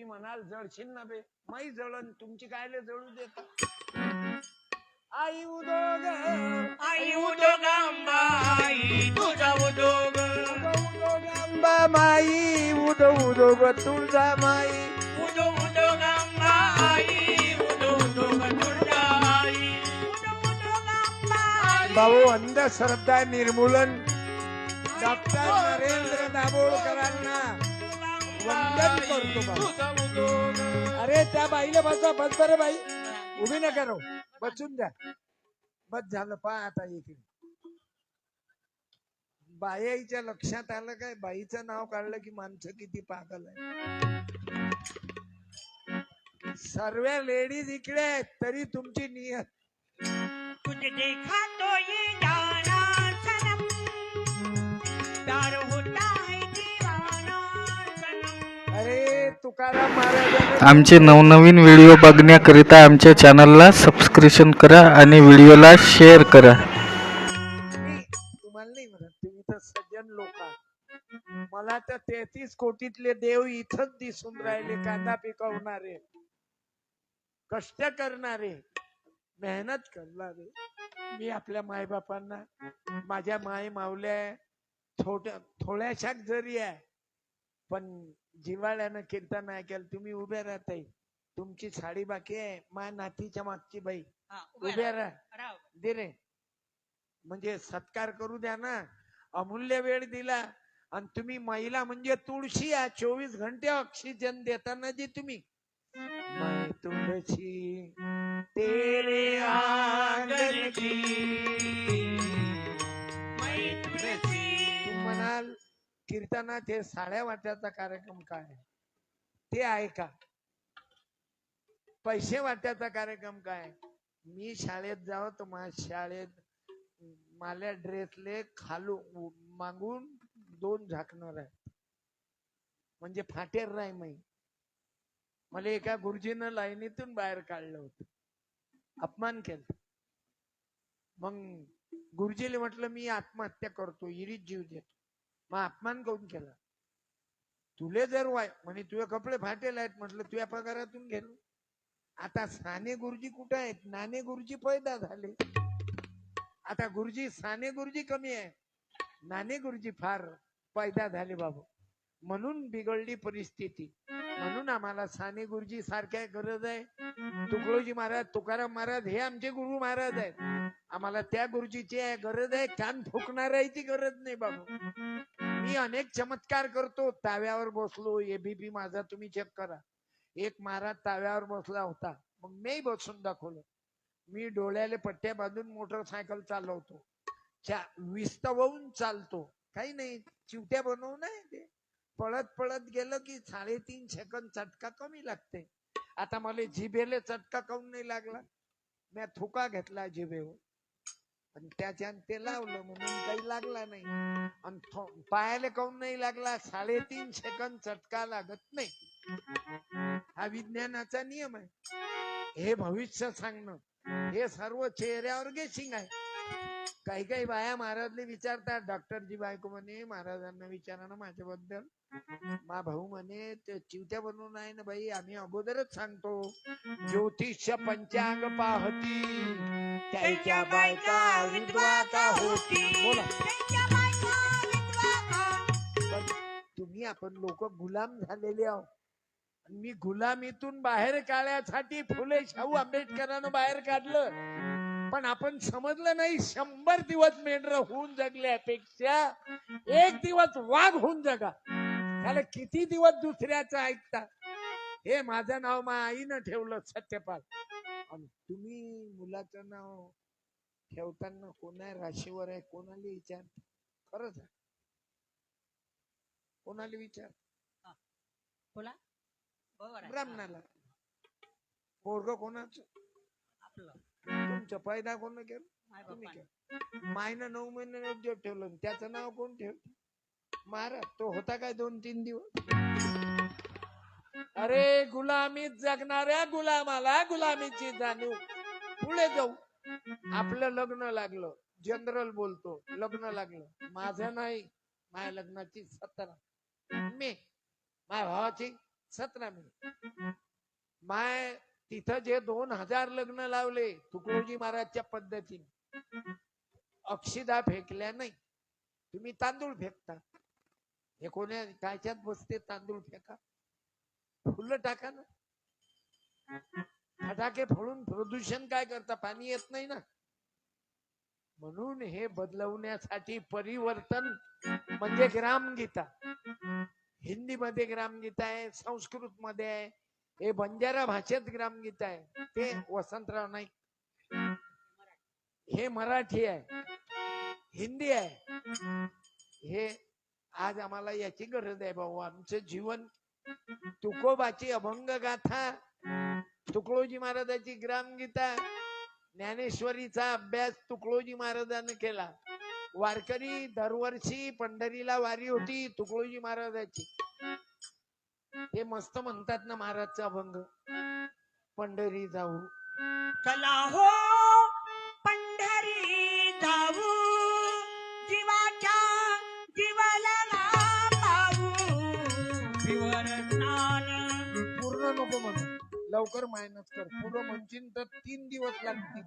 तुम्ही म्हणाल जळशील ना बे. माई जळण तुमची कायले जळू देता. आई उदोग. आई उद्योग आई तुझा उद्योग उदो अंबा माई उदो उदोग तुळजा माई. उदो उद्योग आई उदो उद्योग तुझा आई उदो उद्योग आई भाऊ अंधश्रद्धा निर्मूलन डॉक्टर नरेंद्र दाभोळकरांना अरे त्या बाईला बसा बस बरं बाई. उभी नका राहू. बसून द्या. बस झालं पा आता इकडे बाईच्या लक्षात आलं काय? बाईचं नाव काढलं की माणसं किती पागल आहे सर्व लेडीज इकडे आहेत तरी तुमची नियत. तुझे आमचे नवनवीन व्हिडिओ बघण्याकरिता आमच्या चॅनलला सबस्क्रिप्शन करा आणि व्हिडिओला शेअर करा तुम्हाला नाही म्हणत तुम्ही तर सज्जन लोक आहात. मला तर तेहतीस कोटीतले देव इथंच दिसून राहिले कांदा पिकवणारे कष्ट करणारे मेहनत करणारे मी आपल्या मायबापांना माझ्या माय मावल्या थोड्या थोड्याशाक जरी आहे पण जिवाळ्यानं कीर्तन ऐकायला तुम्ही उभे राहताय. तुमची साडी बाकी आहे. मा नातीच्या मागची बाई. उभ्या राहा. दे रे. म्हणजे सत्कार करू द्या ना. अमूल्य वेळ दिला. आणि तुम्ही महिला म्हणजे तुळशी आहे चोवीस घंटे ऑक्सिजन देताना जी तुम्ही. तुळशी तेरे आंगन की असताना ते साड्या वाट्याचा कार्यक्रम काय ते आहे का? पैसे वाट्याचा कार्यक्रम काय मी शाळेत जावं तर माझ्या शाळेत माझ्या ड्रेसले खालू मागून दोन झाकणार आहे म्हणजे फाटेर राय माई मला एका गुरुजीनं लाईनीतून बाहेर काढलं होतं. अपमान केलं. मग गुरुजीला म्हटलं मी आत्महत्या करतो इरीत जीव देतो. मग अपमान करून केला. तुले जर वाय म्हणे तुझे कपडे फाटेल आहेत म्हटलं तुझ्या पगारातून गेलो आता साने गुरुजी कुठे आहेत? नाने गुरुजी पैदा झाले. आता गुरुजी साने गुरुजी कमी आहे नाने गुरुजी फार पैदा झाले बाबू. म्हणून बिघडली परिस्थिती. म्हणून आम्हाला साने गुरुजी सारख्या गरज आहे. तुकडोजी महाराज तुकाराम महाराज हे आमचे गुरु महाराज आहेत. आम्हाला त्या गुरुजीची आहे गरज आहे. कान फुकणाऱ्याची गरज नाही बाबू. मी अनेक चमत्कार करतो. ताव्यावर बसलो एबीपी माझा तुम्ही चेक करा. एक महाराज ताव्यावर बसला होता. मग मी बसून दाखवलं. मी डोळ्याले पट्ट्या बांधून मोटरसायकल चालवतो. चा विस्तवून चालतो. काही नाही चिवट्या बनवू नये ते. पळत पळत गेलं की साडेतीन सेकंद चटका कमी लागते. आता मला जिभेले चटका काऊन नाही लागला? मी थुका घेतला जिभेवर. आणि त्याच्यानं ते लावलं म्हणून काही लागला नाही. आणि पायाला काऊन नाही लागला? साडेतीन सेकंद चटका लागत नाही. हा विज्ञानाचा नियम आहे. हे भविष्य सांगणं. हे सर्व चेहऱ्यावर गेसिंग आहे. काही काही बाया महाराजले विचारतात. डॉक्टरजी बायको म्हणे महाराजांना विचारा ना माझ्याबद्दल. मा भाऊ म्हणे ते चिवत्या बनवून आहे ना बाई आम्ही अगोदरच सांगतो. ज्योतिष पंचांग पाहती त्याच्या बायका विधवा का होती. बोला. तुम्ही आपण लोक गुलाम झालेले आहोत. आणि मी गुलामीतून बाहेर काढण्यासाठी फुले शाहू आंबेडकरांना बाहेर काढलं. पण आपण समजलं नाही शंभर दिवस मेंढर होऊन जगल्यापेक्षा एक दिवस वाघ होऊन जगा. त्याला किती दिवस दुसऱ्याचं ऐकता? हे माझं नाव मा आईनं ठेवलं सत्यपाल. आणि तुम्ही मुलाचं नाव ठेवताना कोणा राशीवर आहे कोणाला विचार खरंच आहे कोणाला विचार बोला. ब्राह्मणाला. पोरग कोणाचं? आपलं. तुमचं पैदा कोण केलं? तुम्ही बापाने. केलं. मायनं नऊ महिने उद्योग ठेवलं त्याचं नाव कोण ठेव महाराज तो होता काय दोन तीन दिवस? अरे गुलामीत जगणाऱ्या गुलामाला गुलामीची जाणीव. पुढे जाऊ. आपलं लग्न लागलं. जनरल बोलतो लग्न लागलं. माझं नाही माझ्या लग्नाची सतरा. मी माझ्या भावाची सतरा मिनिट. माय तिथं जे दोन हजार लग्न लावले तुकडोजी महाराजच्या पद्धतीने अक्षिदा फेकल्या नाही. तुम्ही तांदूळ फेकता. हे कोण्या कायच्यात बसते तांदूळ फेका? फुलं टाका ना. फटाके फोडून प्रदूषण काय करता? पाणी येत नाही ना. म्हणून हे बदलवण्यासाठी परिवर्तन म्हणजे ग्रामगीता. हिंदी मध्ये ग्रामगीता आहे संस्कृत मध्ये आहे. हे बंजारा भाषेत ग्रामगीता आहे. ते वसंतराव नाईक. हे मराठी आहे. हिंदी आहे. हे आज आम्हाला याची गरज आहे भाऊ. आमचं जीवन तुकोबाची अभंग गाथा तुकडोजी महाराजाची ग्रामगीता ज्ञानेश्वरीचा अभ्यास तुकडोजी महाराजांनी केला. वारकरी दरवर्षी पंढरीला वारी होती तुकडोजी महाराजाची. हे मस्त म्हणतात ना महाराजचा अभंग. पंढरी जाऊ. चला हो पंढरी जाऊ. जीवाच्या जीवाला पूर्ण नको म्हणू. लवकर मायनस कर. पूर्ण म्हणशील तर तीन दिवस लागतील.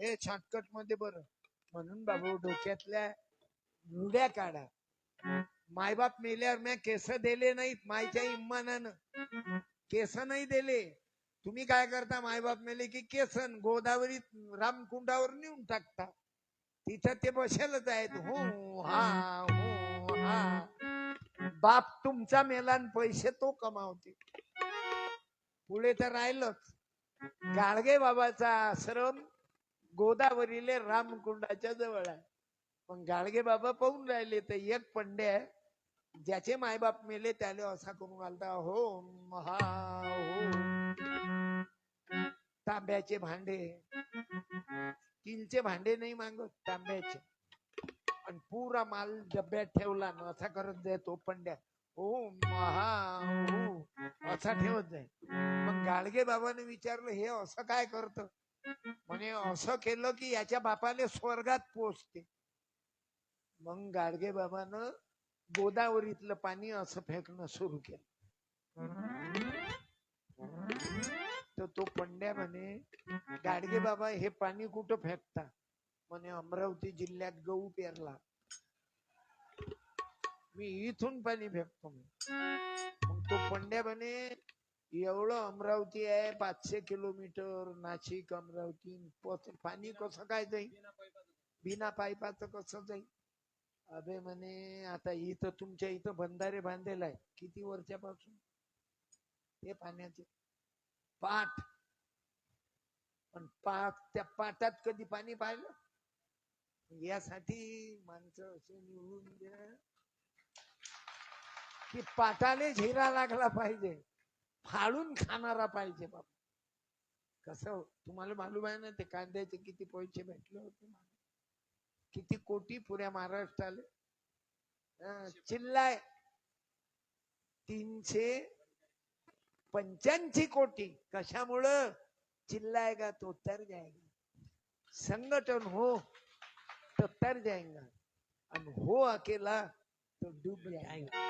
हे शॉर्टकटमध्ये बर. म्हणून बाबू डोक्यातल्या मुड्या काढा. मायबाप मेल्यावर म्या केस दिले नाहीत मायच्या इम्मानानं. केस नाही दिले. तुम्ही काय करता मायबाप मेले की केसन गोदावरीत रामकुंडावर नेऊन टाकता. तिथं ते बसेलच आहेत. हो हा हो हा. बाप तुमचा मेलान पैसे तो कमावते. पुढे तर राहिलंच. गाडगे बाबाचा आश्रम गोदावरीले रामकुंडाच्या जवळ आहे. पण गाडगे बाबा पाहून राहिले तर एक पंडे आहे. ज्याचे मायबाप मेले त्याले असा करून घालता हो महा हो. तांब्याचे भांडे. स्टीलचे भांडे नाही मागत तांब्याचे. आणि पुरा माल डब्यात ठेवला ना असा करत जाय तो पंड्या. हो महा हो. असा ठेवत जाय. मग गाडगे बाबाने विचारलं हे असं काय करत? म्हणे असं केलं की याच्या बापाने स्वर्गात पोचते. मग गाडगे बाबानं गोदावरीतलं पाणी असं फेकणं सुरू केलं. तर तो पंड्या म्हणे गाडगे बाबा हे पाणी कुठं फेकता? म्हणे अमरावती जिल्ह्यात गहू पेरला. मी इथून पाणी फेकतो. मग तो पंड्या म्हणे एवढं अमरावती आहे पाचशे किलोमीटर नाशिक अमरावती पाणी कसं काय जाईल बिना पाईपाचं कसं जाईल अबे म्हणे आता इथं तुमच्या इथं बंधारे बांधलेला आहे. किती वर्षापासून? हे पाण्याचे. पाठ. पण पाठ त्या पाटात कधी पाणी पाहिलं? यासाठी माणसं असे निवडून द्या. की पाटाले झिरा लागला पाहिजे. फाळून खाणारा पाहिजे बाबा. कसं हो? तुम्हाला मालूम आहे ना ते कांद्याचे किती पैसे भेटले होते? मला? किती कोटी पुऱ्या महाराष्ट्राले? चिल्लाय. तीनशे पंच्याऐंशी कोटी. कशामुळं? चिल्लाएगा तो तर जाएगा संगठन हो तो तर जाएगा आणि हो अकेला तो डूब जाएगा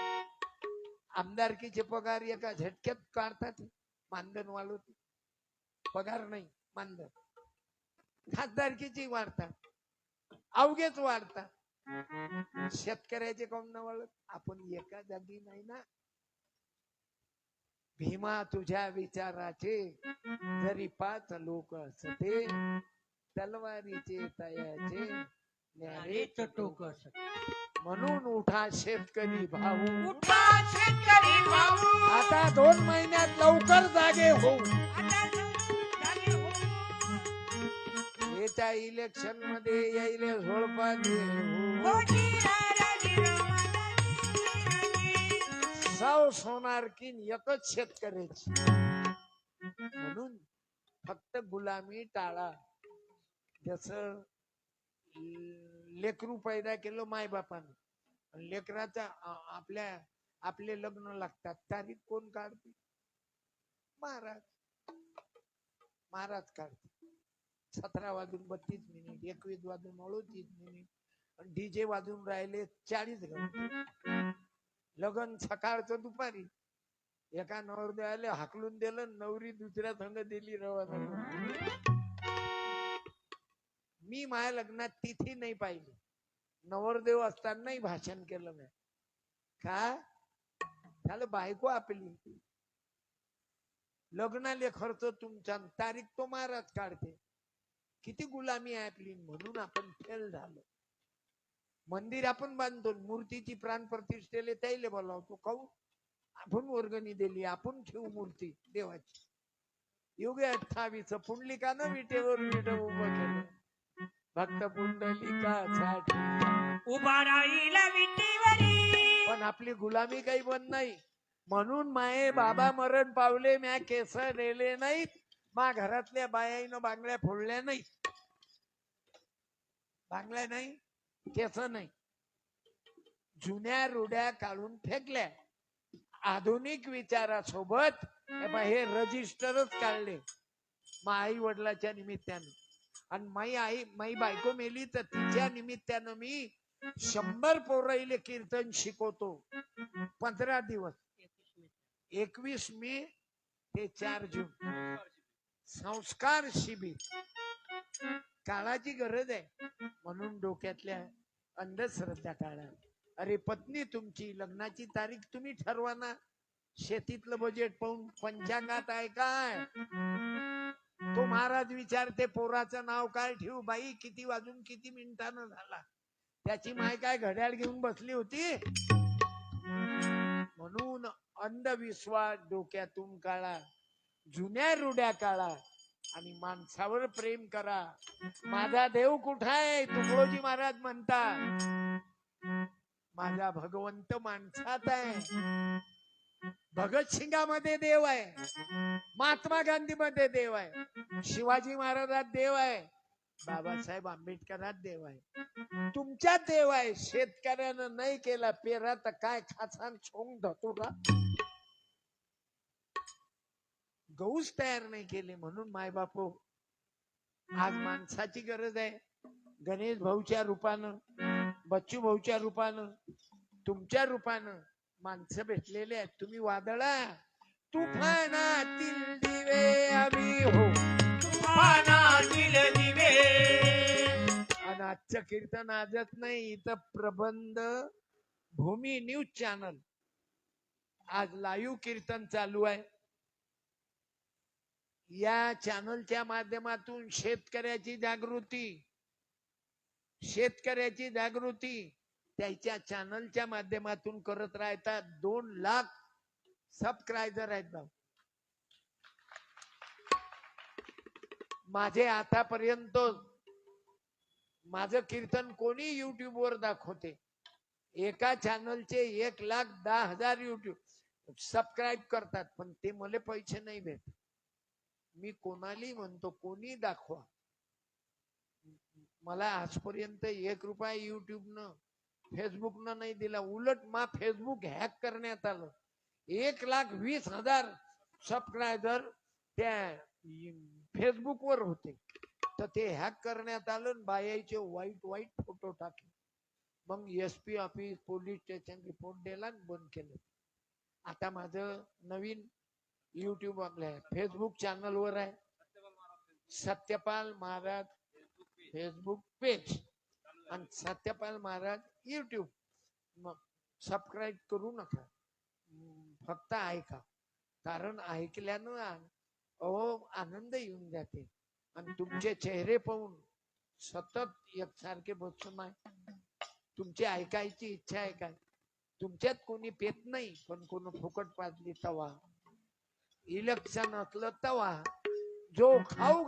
आमदारकीचे पगार एका झटक्यात काढतात. मानधन वाढवते पगार नाही मानधन. खासदारकीची वाढतात. अवघेच वाढतात. शेतकऱ्याचे न वाढत आपण एका जागी नाही ना. भीमा तुझ्या विचाराचे जरी पाच लोक असते तलवारीचे तयाचे न्यारे टोक म्हणून उठा शेतकरी भाऊ. उठा शेतकरी भाऊ. आता दोन महिन्यात लवकर जागे होऊ. येत्या इलेक्शनमध्ये यायले झोडपा दे हो. सौ सोनार किन एकच शेतकऱ्याची. म्हणून फक्त गुलामी टाळा. जस लेकरू पैदा केलं मायबापानं. लेकराचा आपल्या आपले लग्न लागतात. तारीख कोण काढते? महाराज. महाराज काढते. सतरा वाजून बत्तीस मिनिट एकवीस वाजून अडोतीस मिनिट डीजे वाजून राहिले चाळीस घंटे. लगन सकाळचं दुपारी. एका नवरदेवाले हाकलून दिलं नवरी दुसऱ्या संघ दिली रवा मी माझ्या लग्नात तिथी नाही पाहिली. नवरदेव असतानाही भाषण केलं नाही. का? झालं बायको आपली. लग्नाले खर्च तुमच्या तारीख तो महाराज काढते. किती गुलामी आहे आपली म्हणून आपण फेल झालो. मंदिर आपण बांधतो मूर्तीची प्राण प्रतिष्ठेले त्याला बोलावतो काऊ आपण वर्गणी दिली आपण ठेवू मूर्ती देवाची. युगे अठ्ठावीस पुंडलिकानं विटेवर विट उभं केलं. भक्त पुंडलिकासाठी उभा राहील विटीवरी. पण आपली गुलामी काही बंद नाही. म्हणून माये बाबा मरण पावले म्या केस रेले नाहीत. मा घरातल्या बायाईनं बांगड्या फोडल्या नाहीत. बांगड्या नाही केस नाही. जुन्या रुड्या काढून फेकल्या. आधुनिक विचारासोबत हे हे रजिस्टरच काढले. मा आई वडिलाच्या निमित्तानं. आणि माई आई माई बायको मेली तर तिच्या निमित्तानं मी शंभर पोराईले कीर्तन शिकवतो. पंधरा दिवस. एकवीस मे ते चार जून. संस्कार शिबिर. काळाची गरज आहे. म्हणून डोक्यातल्या अंधश्रद्धा काढा अरे पत्नी तुमची लग्नाची तारीख तुम्ही ठरवा ना. शेतीतलं बजेट पाहून पंचांगात आहे काय? तो महाराज विचारते पोराचं नाव काय ठेवू बाई? किती वाजून किती मिनिटानं झाला? त्याची माय काय घड्याळ घेऊन बसली होती? म्हणून अंधविश्वास डोक्यातून काढा. जुन्या रुड्या काळा आणि माणसावर प्रेम करा. माझा देव कुठं आहे? तुकडोजी महाराज म्हणतात. माझा भगवंत माणसात आहे. भगतसिंगामध्ये देव आहे. महात्मा गांधी मध्ये देव आहे. शिवाजी महाराजात देव आहे. बाबासाहेब आंबेडकरात देव आहे. तुमच्यात देव आहे. शेतकऱ्यानं नाही केला. पेरा तर काय खासान छोंग धतुरा गहूच तयार नाही केले म्हणून माय बापू आज माणसाची गरज आहे. गणेश भाऊच्या रूपानं बच्चू भाऊच्या रूपानं तुमच्या रूपानं माणसं भेटलेले आहेत. तुम्ही वादळा. तुफानातील दिवे आम्ही हो. तुफानातील दिवे. आणि आजचं कीर्तन आजच नाही इथं प्रबंध भूमी न्यूज चॅनल. आज लाईव्ह कीर्तन चालू आहे. या चॅनलच्या माध्यमातून शेतकऱ्याची जागृती शेतकऱ्याची जागृती त्याच्या चॅनलच्या माध्यमातून करत राहतात. दोन लाख सबस्क्रायबर आहेत भाऊ. माझे आतापर्यंत माझं कीर्तन कोणी युट्यूब वर दाखवते? एका चॅनलचे एक लाख दहा हजार युट्यूब सबस्क्राईब करतात पण ते मला पैसे नाही भेट मी कोणालाही म्हणतो कोणी दाखवा. मला आजपर्यंत एक रुपया युट्यूबनं फेसबुकनं नाही दिला. उलट मा फेसबुक हॅक करण्यात आलं. एक लाख वीस हजार सबस्क्रायबर त्या फेसबुक वर होते. तर ते हॅक करण्यात आलं बायाचे वाईट वाईट फोटो टाकले. मग S P office police station report दिला बंद केलं. आता माझं नवीन युट्यूब आपल्या फेसबुक चॅनल वर आहे. सत्यपाल महाराज फेसबुक पेज आणि सत्यपाल महाराज युट्यूब मग सबस्क्राईब करू नका. फक्त ऐका. कारण ऐकल्यानं अहो आनंद येऊन जाते. आणि तुमचे चेहरे पाहून सतत एकसारखे बसून आहे तुमची ऐकायची इच्छा आहे काय? तुमच्यात कोणी पेत नाही पण कोण फुकट पाजली तवा. इलेक्शन असलं तवा जो खाऊ